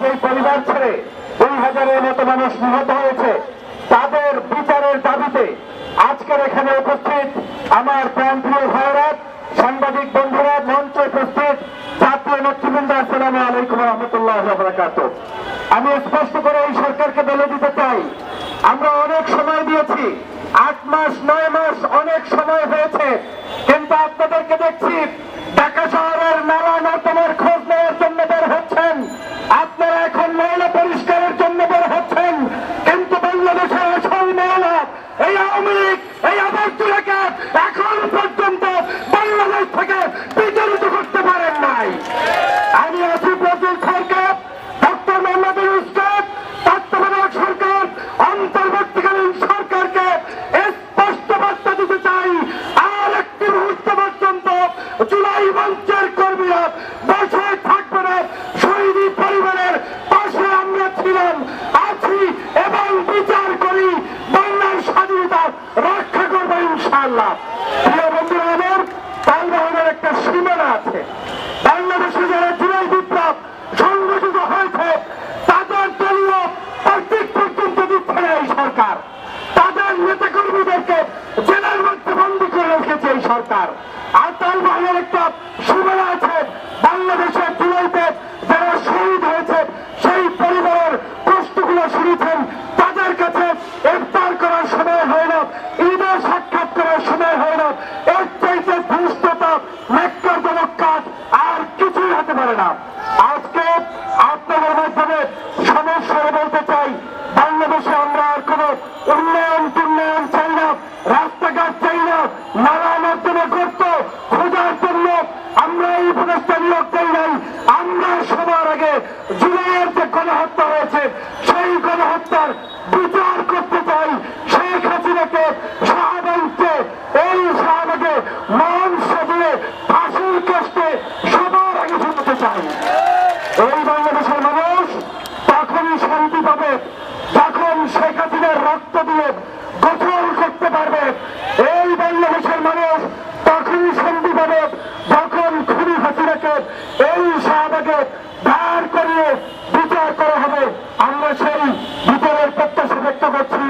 যেই পরিবার ছেড়ে দুই হাজারের মতো মানুষ নিহত হয়েছে, তাদের বিচারের দাবিতে আজকের এখানে উপস্থিত আমার প্রান্তীয় ভাইরাত সাংবাদিক বন্ধুরা, মঞ্চে উপস্থিত জাতীয় নেতৃবৃন্দ, আসসালামু আলাইকুম রহমতুল্লাহ বরাকাত আমি স্পষ্ট করে এই সরকারকে বলে দিতে চাই, আমরা অনেক সময় দিয়েছি, আট মাস, নয় মাস অনেক সময় হয়েছে, কিন্তু আপনাদেরকে দেখছি, ঢাকা শহরের নালা নর্দমার খোঁজ নেওয়ার জন্য বের হচ্ছেন আপনারা এখন ময়লা পরিষ্কারের জন্য বের হচ্ছেন কিন্তু বাংলাদেশের আসল ময়লা এই আওয়ামী লীগ এই আবর্জনাকে এখন পর্যন্ত বাংলাদেশ থেকে বিতাড়িত করতে পারেন নাই আমি আসিফ নজরুল সরকার ডক্টর মোহাম্মদ ইউসুফ তত্ত্বাবধায়ক সরকার অন্তর্বর্তীকালীন সরকারকে স্পষ্ট বার্তা দিতে চাই আর একটি মুহূর্ত পর্যন্ত জুলাই মঞ্চের কর্মীরা বসে থাকবে না শহীদ পরিবারের পাশে আমরা ছিলাম আছি এবং বিচার করি বাংলার স্বাধীনতা রক্ষা করব ইনশাআল্লাহ প্রিয় বন্ধুরা আমার তালবাহনের একটা সীমানা আছে বাংলাদেশে যারা জুলাই বিপ্লব সংগঠিত হয়েছে তাদের দলীয় প্রত্যেক পর্যন্ত দিচ্ছে না এই সরকার তাদের নেতা কর্মীদেরকে জেলার মধ্যে বন্দী করে রেখেছে এই সরকার। আর তার বাহিনীর একটা সীমানা আছে। বাংলাদেশের জুলাইতে যারা শহীদ হয়েছে, সেই পরিবারের কষ্টগুলো শুনেছেন। তাদের কাছে ইফতার করার সময় হয় না, ঈদের সাক্ষাৎ করার সময় হয় না। এর চাইতে দুষ্টতা মেক্কাজনক কাজ আর কিছুই হতে পারে না। আজকে আপনাদের মাধ্যমে সমস্যা বলতে চাই, বাংলাদেশে আমরা আর কোনো উন্নয়ন টুন্নয়ন চাই না রাস্তাঘাট চাই না নানা মাধ্যমে করত খোঁজার জন্য আমরা এই উপদেশটা নিয়োগ চাই নাই আমরা সবার আগে জুলাইয়ের যে গণহত্যা হয়েছে, সেই গণহত্যার বিচার করতে চাই শেখ হাসিনাকে শাহবাগকে এই শাহবাগে মান সাজিয়ে ফাঁসির কষ্টে সবার আগে শুনতে চাই। এই বাংলাদেশের মানুষ তখনই শান্তি পাবে, যখন শেখ হাসিনার রক্ত দিয়ে গোসল করতে পারবে। এই বাংলাদেশের মানুষ তখনই শান্তি পাবে, যখন খুনি হাসিনাকে, এই শাহবাগে বিচার করে বিচার করা হবে। আমরা সেই বিচারের প্রত্যাশা ব্যক্ত করছি।